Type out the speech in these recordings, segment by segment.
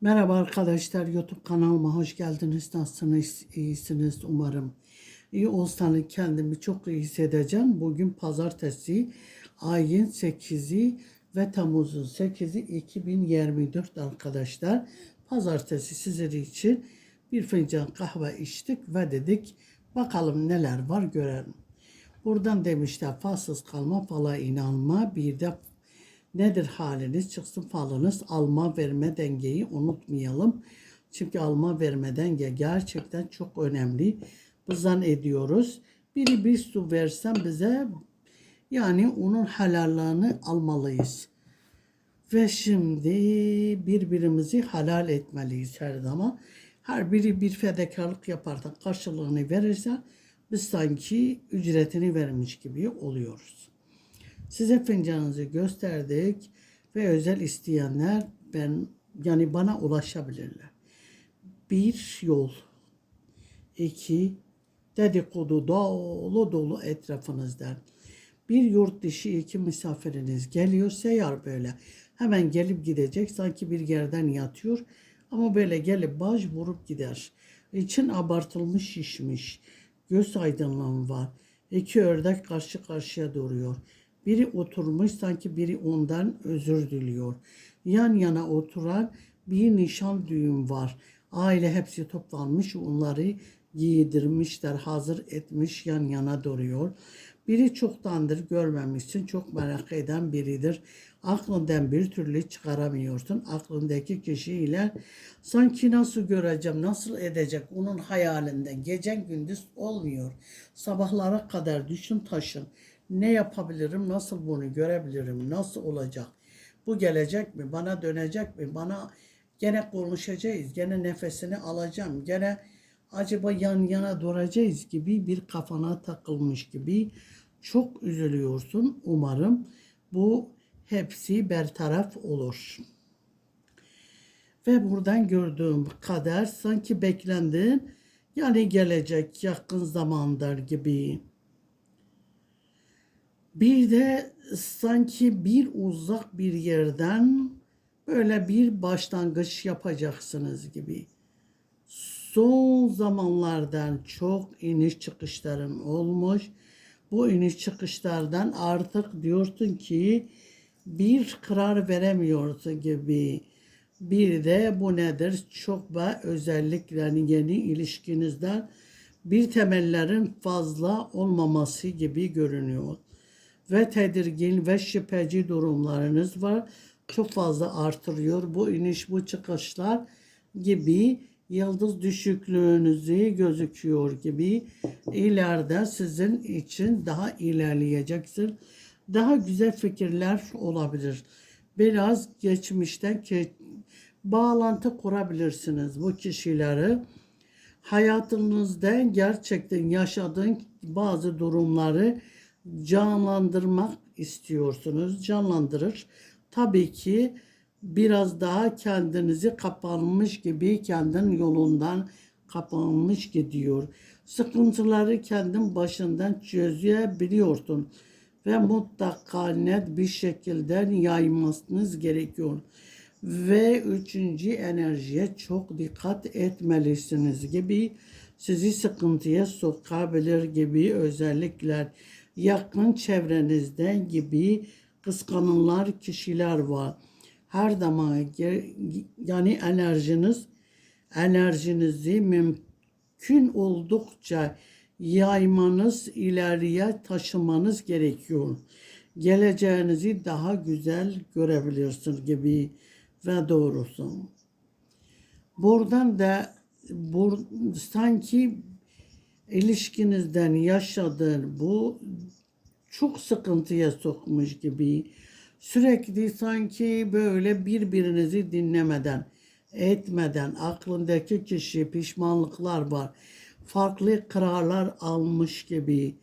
Merhaba arkadaşlar YouTube kanalıma hoş geldiniz. Nasılsınız? İyisiniz umarım. İyi olsanız kendimi çok iyi hissedeceğim. Bugün pazartesi ayın 8'i ve Temmuz'un 8'i 2024 arkadaşlar. Pazartesi sizler için bir fincan kahve içtik ve dedik bakalım neler var görelim. Buradan demişler falsız kalma fala inanma bir de nedir haliniz çıksın falınız alma verme dengeyi unutmayalım. Çünkü alma verme denge gerçekten çok önemli. Bizden ediyoruz. Biri bir su versen bize yani onun helallığını almalıyız. Ve şimdi birbirimizi halal etmeliyiz her zaman. Her biri bir fedakarlık yaparsa karşılığını verirse biz sanki ücretini vermiş gibi oluyoruz. Size fincanınızı gösterdik ve özel isteyenler ben yani bana ulaşabilirler. Bir yol. iki dedikodu dolu dolu etrafınızdan. Bir yurt dışı iki misafiriniz geliyor seyyar böyle. Hemen gelip gidecek sanki bir yerden yatıyor. Ama böyle gelip baş vurup gider. İçin abartılmış şişmiş. Göz aydınlığım var. İki ördek karşı karşıya duruyor. Biri oturmuş sanki biri ondan özür diliyor. Yan yana oturan bir nişan düğün var. Aile hepsi toplanmış onları giydirmişler, hazır etmiş yan yana duruyor. Biri çoktandır görmemişsin, çok merak eden biridir. Aklından bir türlü çıkaramıyorsun. Aklındaki kişiyle sanki nasıl göreceğim, nasıl edecek onun hayalinden. Gecen gündüz olmuyor. Sabahlara kadar düşün taşın. Ne yapabilirim, nasıl bunu görebilirim, nasıl olacak? Bu gelecek mi, bana dönecek mi, bana gene konuşacağız, gene nefesini alacağım, gene acaba yan yana duracağız gibi bir kafana takılmış gibi çok üzülüyorsun. Umarım bu hepsi bertaraf olur. Ve buradan gördüğüm kader sanki beklendin yani gelecek yakın zamandır gibi. Bir de sanki bir uzak bir yerden böyle bir başlangıç yapacaksınız gibi. Son zamanlardan çok iniş çıkışların olmuş. Bu iniş çıkışlardan artık diyorsun ki bir karar veremiyorsun gibi. Bir de bu nedir? Çok ve özellikle yeni ilişkinizden bir temellerin fazla olmaması gibi görünüyor. Ve tedirgin ve şüpheci durumlarınız var. Çok fazla artırıyor bu iniş bu çıkışlar gibi yıldız düşüklüğünüzü gözüküyor gibi ileride sizin için daha ilerleyeceksin. Daha güzel fikirler olabilir. Biraz geçmişten ki bağlantı kurabilirsiniz bu kişileri. Hayatınızda gerçekten yaşadığın bazı durumları canlandırmak istiyorsunuz. Canlandırır. Tabii ki biraz daha kendinizi kapanmış gibi kendin yolundan kapanmış gidiyor. Sıkıntıları kendin başından çözebiliyorsun ve mutlaka net bir şekilde yaymasınız gerekiyor. Ve üçüncü enerjiye çok dikkat etmelisiniz gibi sizi sıkıntıya sokabilir gibi özellikler yakın çevrenizden gibi kıskananlar kişiler var her zaman yani enerjiniz enerjinizi mümkün oldukça yaymanız, ileriye taşımanız gerekiyor. Geleceğinizi daha güzel görebilirsiniz gibi ve doğrusu. Buradan da bur, sanki ilişkinizden yaşadığın bu çok sıkıntıya sokmuş gibi Sürekli sanki böyle birbirinizi dinlemeden, etmeden aklındaki kişi pişmanlıklar var. Farklı kararlar almış gibi.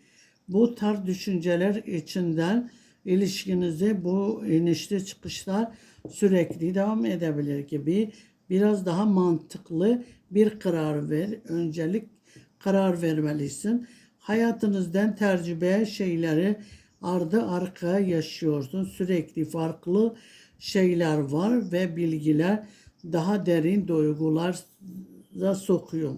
Bu tarz düşünceler içinden ilişkinizi bu inişli çıkışlar sürekli devam edebilir gibi biraz daha mantıklı bir karar ver. Öncelik karar vermelisin. Hayatınızdan tecrübe şeyleri ardı arka yaşıyorsun. Sürekli farklı şeyler var ve bilgiler daha derin duygulara sokuyor.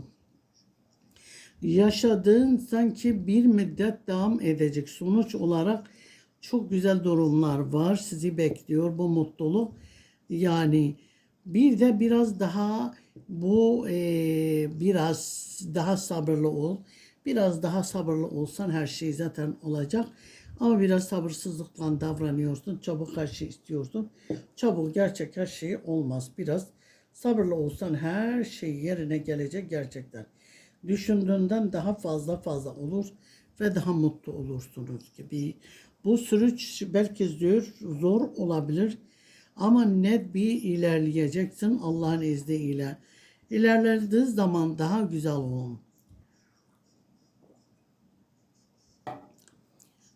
Yaşadığın sanki bir müddet devam edecek. Sonuç olarak çok güzel durumlar var. Sizi bekliyor bu mutluluk. Yani bir de biraz daha bu eee, biraz daha sabırlı ol. Biraz daha sabırlı olsan her şey zaten olacak. Ama biraz sabırsızlıkla davranıyorsun. Çabuk her şey istiyorsun. Çabuk gerçek her şey olmaz. Biraz sabırlı olsan her şey yerine gelecek gerçekten. Düşündüğünden daha fazla fazla olur ve daha mutlu olursunuz gibi. Bu süreç belki diyor zor olabilir ama net bir ilerleyeceksin Allah'ın izniyle. İlerlediği zaman daha güzel olun.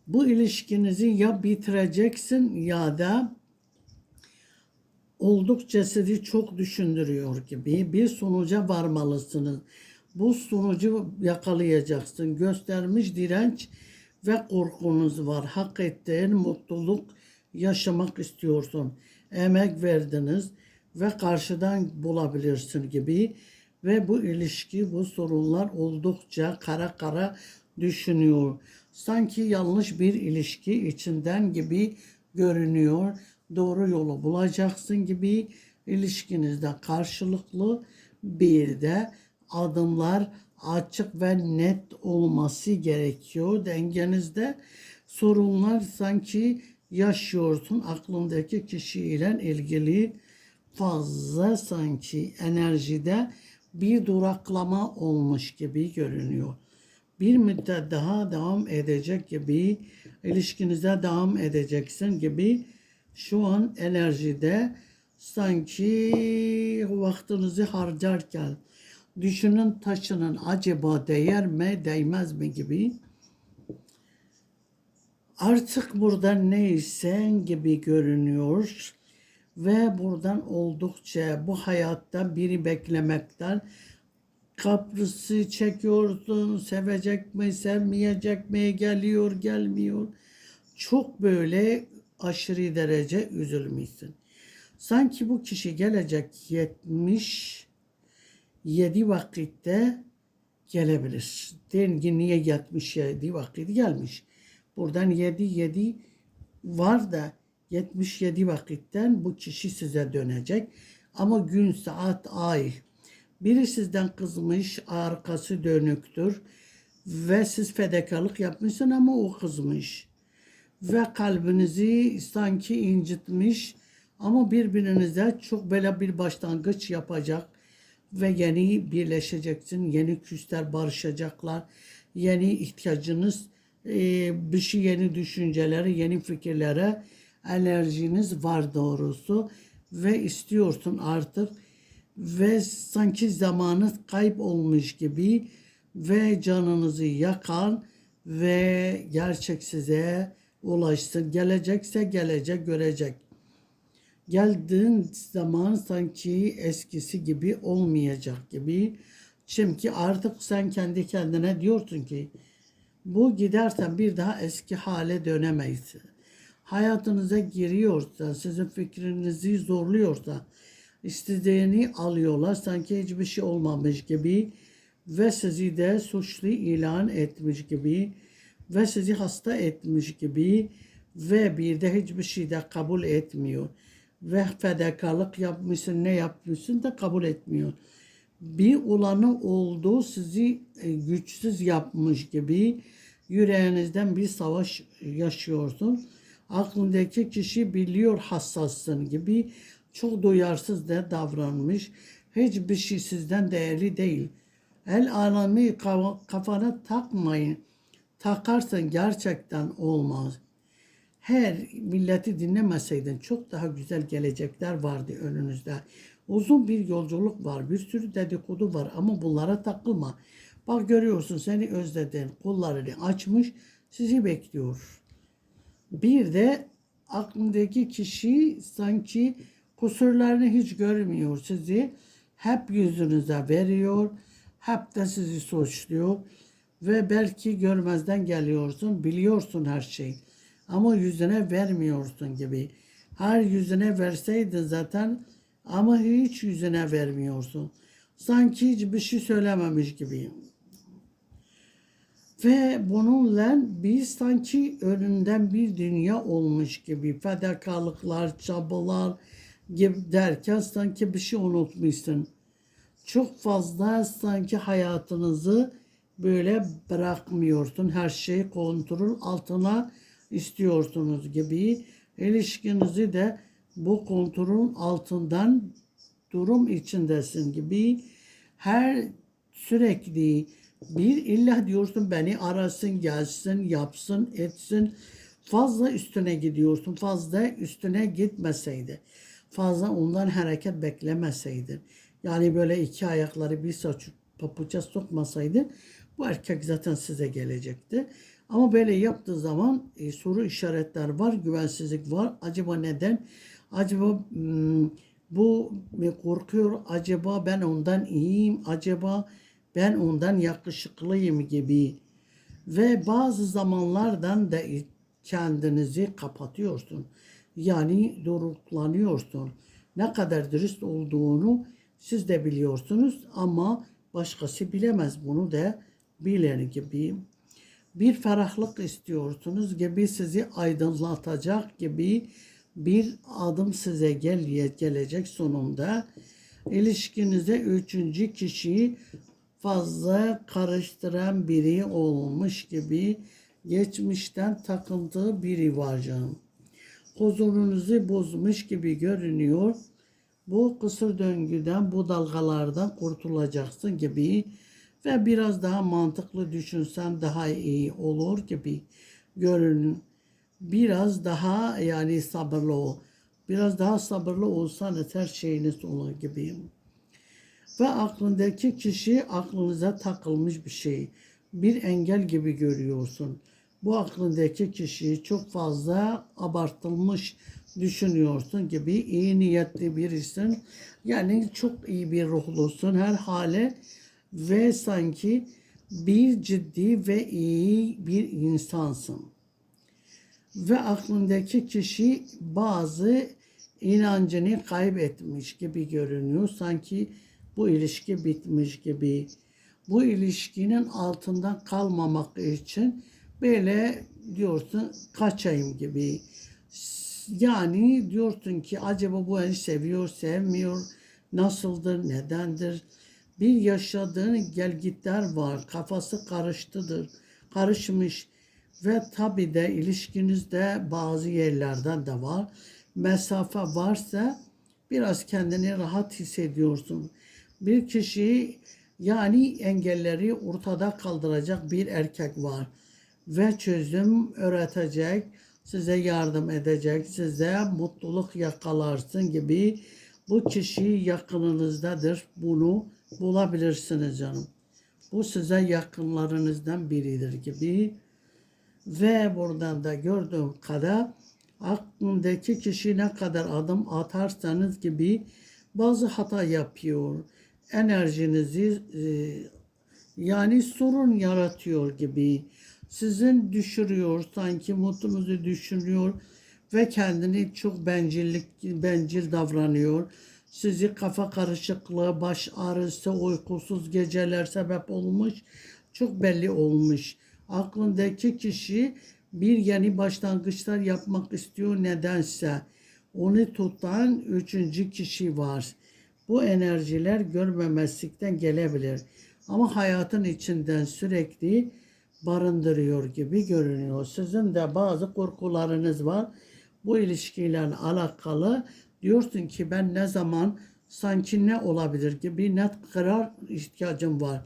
Bu ilişkinizi ya bitireceksin ya da oldukça sizi çok düşündürüyor gibi bir sonuca varmalısınız. Bu sonucu yakalayacaksın. Göstermiş direnç ve korkunuz var. Hak ettiğin mutluluk yaşamak istiyorsun. Emek verdiniz ve karşıdan bulabilirsin gibi ve bu ilişki, bu sorunlar oldukça kara kara düşünüyor. Sanki yanlış bir ilişki içinden gibi görünüyor. Doğru yolu bulacaksın gibi ilişkinizde karşılıklı bir de adımlar açık ve net olması gerekiyor dengenizde. Sorunlar sanki yaşıyorsun aklındaki kişiyle ilgili fazla sanki enerjide bir duraklama olmuş gibi görünüyor. Bir müddet daha devam edecek gibi, ilişkinize devam edeceksin gibi şu an enerjide sanki vaktinizi harcarken düşünün taşının acaba değer mi değmez mi gibi artık burada neysen gibi görünüyor ve buradan oldukça bu hayatta biri beklemekten kaprısı çekiyorsun, sevecek mi, sevmeyecek mi, geliyor, gelmiyor. Çok böyle aşırı derece üzülmüşsün. Sanki bu kişi gelecek 70 7 vakitte gelebilir. Dengi niye 77 vakit gelmiş. Buradan 7 7 var da 77 vakitten bu kişi size dönecek. Ama gün, saat, ay. Biri sizden kızmış, arkası dönüktür. Ve siz fedakarlık yapmışsın ama o kızmış. Ve kalbinizi sanki incitmiş. Ama birbirinize çok böyle bir başlangıç yapacak. Ve yeni birleşeceksin. Yeni küsler barışacaklar. Yeni ihtiyacınız bir şey yeni düşüncelere, yeni fikirlere enerjiniz var doğrusu ve istiyorsun artık ve sanki zamanı kayıp olmuş gibi ve canınızı yakan ve gerçek size ulaşsın. Gelecekse gelecek görecek. Geldiğin zaman sanki eskisi gibi olmayacak gibi. Çünkü artık sen kendi kendine diyorsun ki bu gidersen bir daha eski hale dönemeyiz. Hayatınıza giriyorsa, sizin fikrinizi zorluyorsa, istediğini alıyorlar sanki hiçbir şey olmamış gibi ve sizi de suçlu ilan etmiş gibi ve sizi hasta etmiş gibi ve bir de hiçbir şey de kabul etmiyor. Ve fedakarlık yapmışsın ne yapmışsın da kabul etmiyor. Bir olanı oldu sizi e, güçsüz yapmış gibi yüreğinizden bir savaş yaşıyorsun. Aklındaki kişi biliyor hassassın gibi çok duyarsız da davranmış. Hiçbir şey sizden değerli değil. El alemi kafana takmayın. Takarsan gerçekten olmaz. Her milleti dinlemeseydin çok daha güzel gelecekler vardı önünüzde. Uzun bir yolculuk var, bir sürü dedikodu var ama bunlara takılma. Bak görüyorsun seni özledin, kollarını açmış, sizi bekliyor. Bir de aklındaki kişi sanki kusurlarını hiç görmüyor sizi. Hep yüzünüze veriyor, hep de sizi suçluyor. Ve belki görmezden geliyorsun, biliyorsun her şey. Ama yüzüne vermiyorsun gibi. Her yüzüne verseydin zaten Ama hiç yüzüne vermiyorsun. Sanki hiçbir şey söylememiş gibi. Ve bununla biz sanki önünden bir dünya olmuş gibi fedakarlıklar, çabalar gibi derken sanki bir şey unutmuşsun. Çok fazla sanki hayatınızı böyle bırakmıyorsun. Her şeyi kontrol altına istiyorsunuz gibi. İlişkinizi de bu kontrolün altından durum içindesin gibi. Her sürekli bir illa diyorsun beni arasın, gelsin, yapsın, etsin. Fazla üstüne gidiyorsun. Fazla üstüne gitmeseydi. Fazla ondan hareket beklemeseydin. Yani böyle iki ayakları bir saç papuça sokmasaydı bu erkek zaten size gelecekti. Ama böyle yaptığı zaman e, soru işaretler var, güvensizlik var. Acaba neden? Acaba hmm, bu korkuyor? Acaba ben ondan iyiyim? Acaba ben ondan yakışıklıyım gibi. Ve bazı zamanlardan da kendinizi kapatıyorsun. Yani doruklanıyorsun. Ne kadar dürüst olduğunu siz de biliyorsunuz ama başkası bilemez bunu da bilir gibi. Bir ferahlık istiyorsunuz gibi sizi aydınlatacak gibi bir adım size gel gelecek sonunda. İlişkinize üçüncü kişiyi fazla karıştıran biri olmuş gibi geçmişten takıntığı biri var canım. Huzurunuzu bozmuş gibi görünüyor. Bu kısır döngüden, bu dalgalardan kurtulacaksın gibi ve biraz daha mantıklı düşünsen daha iyi olur gibi görünün. Biraz daha yani sabırlı ol. Biraz daha sabırlı olsanız her şeyiniz olur gibi. Ve aklındaki kişi aklınıza takılmış bir şey. Bir engel gibi görüyorsun. Bu aklındaki kişiyi çok fazla abartılmış düşünüyorsun gibi iyi niyetli birisin. Yani çok iyi bir ruhlusun her hale ve sanki bir ciddi ve iyi bir insansın. Ve aklındaki kişi bazı inancını kaybetmiş gibi görünüyor. Sanki bu ilişki bitmiş gibi. Bu ilişkinin altından kalmamak için böyle diyorsun kaçayım gibi. Yani diyorsun ki acaba bu beni seviyor, sevmiyor, nasıldır, nedendir? Bir yaşadığın gelgitler var, kafası karıştıdır, karışmış ve tabi de ilişkinizde bazı yerlerden de var. Mesafe varsa biraz kendini rahat hissediyorsun. Bir kişi yani engelleri ortada kaldıracak bir erkek var ve çözüm öğretecek, size yardım edecek, size mutluluk yakalarsın gibi bu kişi yakınınızdadır. Bunu bulabilirsiniz canım. Bu size yakınlarınızdan biridir gibi. Ve buradan da gördüğüm kadar aklındaki kişi ne kadar adım atarsanız gibi bazı hata yapıyor. Enerjinizi e, yani sorun yaratıyor gibi. Sizin düşürüyor, sanki mutlunuzu düşünüyor ve kendini çok bencillik bencil davranıyor. Sizi kafa karışıklığı, baş ağrısı, uykusuz geceler sebep olmuş. Çok belli olmuş. Aklındaki kişi bir yeni başlangıçlar yapmak istiyor nedense. Onu tutan üçüncü kişi var. Bu enerjiler görmemezlikten gelebilir. Ama hayatın içinden sürekli barındırıyor gibi görünüyor. Sizin de bazı korkularınız var. Bu ilişkiyle alakalı diyorsun ki ben ne zaman sanki ne olabilir gibi net karar ihtiyacım var.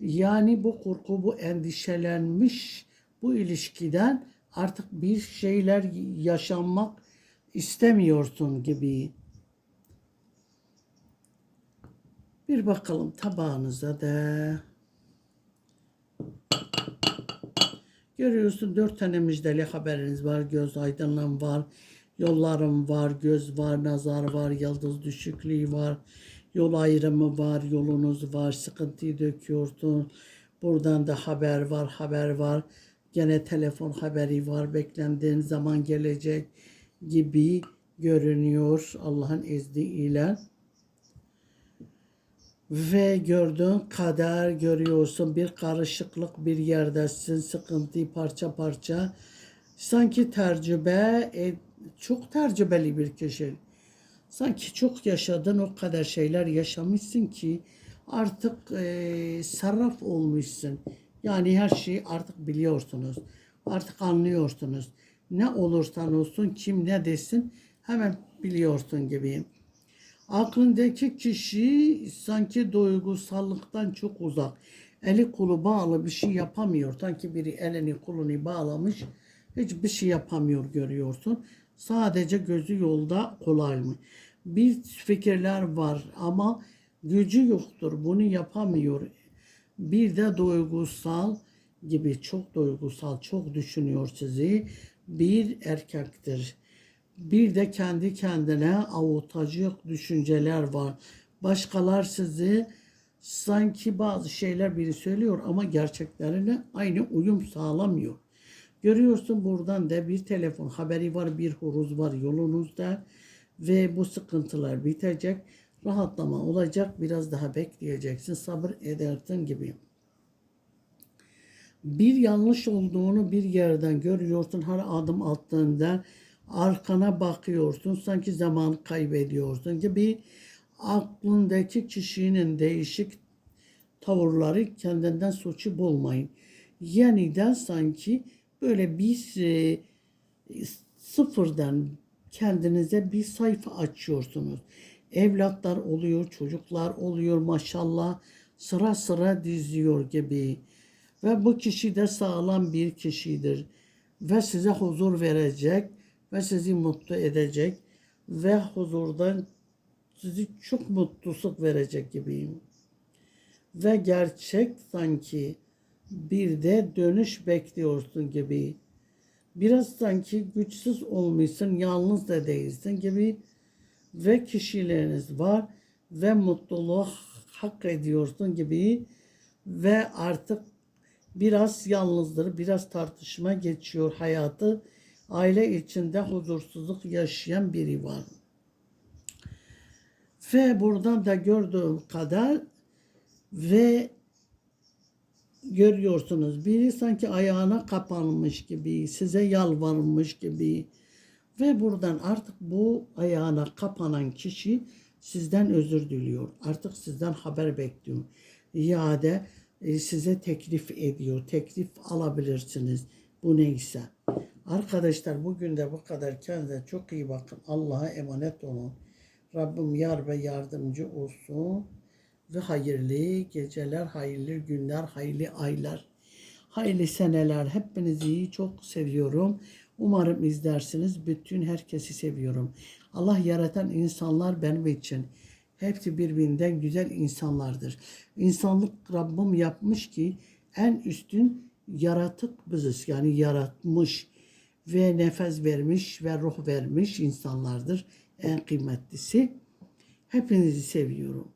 Yani bu korku, bu endişelenmiş bu ilişkiden artık bir şeyler yaşanmak istemiyorsun gibi. Bir bakalım tabağınıza da. Görüyorsun dört tane müjdeli haberiniz var. Göz aydınlığım var. Yollarım var. Göz var. Nazar var. Yıldız düşüklüğü var. Yol ayrımı var. Yolunuz var. Sıkıntıyı döküyorsun. Buradan da haber var. Haber var. Gene telefon haberi var. Beklendiğin zaman gelecek gibi görünüyor Allah'ın izniyle. Ve gördüğün kadar görüyorsun bir karışıklık bir yerdesin, sıkıntı parça parça. Sanki tecrübe, e, çok tecrübeli bir kişi. Sanki çok yaşadın o kadar şeyler yaşamışsın ki artık e, sarraf olmuşsun. Yani her şeyi artık biliyorsunuz. Artık anlıyorsunuz. Ne olursan olsun kim ne desin hemen biliyorsun gibi. Aklındaki kişi sanki duygusallıktan çok uzak. Eli kolu bağlı bir şey yapamıyor. Sanki biri elini kolunu bağlamış. Hiçbir şey yapamıyor görüyorsun. Sadece gözü yolda kolay mı? Bir fikirler var ama gücü yoktur. Bunu yapamıyor. Bir de duygusal gibi çok duygusal, çok düşünüyor sizi. Bir erkektir. Bir de kendi kendine avutacak düşünceler var. Başkalar sizi sanki bazı şeyler biri söylüyor ama gerçeklerine aynı uyum sağlamıyor. Görüyorsun buradan da bir telefon haberi var, bir huruz var yolunuzda ve bu sıkıntılar bitecek. Rahatlama olacak, biraz daha bekleyeceksin, sabır edersin gibi bir yanlış olduğunu bir yerden görüyorsun her adım attığında arkana bakıyorsun sanki zaman kaybediyorsun gibi aklındaki kişinin değişik tavırları kendinden suçu bulmayın. Yeniden sanki böyle bir e, sıfırdan kendinize bir sayfa açıyorsunuz. Evlatlar oluyor, çocuklar oluyor maşallah sıra sıra diziyor gibi. Ve bu kişi de sağlam bir kişidir. Ve size huzur verecek ve sizi mutlu edecek ve huzurdan sizi çok mutluluk verecek gibiyim. Ve gerçek sanki bir de dönüş bekliyorsun gibi. Biraz sanki güçsüz olmuşsun, yalnız da değilsin gibi ve kişileriniz var ve mutluluğu hak ediyorsun gibi ve artık biraz yalnızdır, biraz tartışma geçiyor hayatı. Aile içinde huzursuzluk yaşayan biri var. Ve buradan da gördüğüm kadar ve görüyorsunuz biri sanki ayağına kapanmış gibi, size yalvarmış gibi ve buradan artık bu ayağına kapanan kişi sizden özür diliyor. Artık sizden haber bekliyor. İade e, size teklif ediyor. Teklif alabilirsiniz. Bu neyse. Arkadaşlar bugün de bu kadar. Kendinize çok iyi bakın. Allah'a emanet olun. Rabbim yar ve yardımcı olsun. Ve hayırlı geceler, hayırlı günler, hayırlı aylar, hayırlı seneler. Hepinizi çok seviyorum. Umarım izlersiniz. Bütün herkesi seviyorum. Allah yaratan insanlar benim için. Hepsi birbirinden güzel insanlardır. İnsanlık Rabbim yapmış ki en üstün yaratık biziz. Yani yaratmış ve nefes vermiş ve ruh vermiş insanlardır. En kıymetlisi. Hepinizi seviyorum.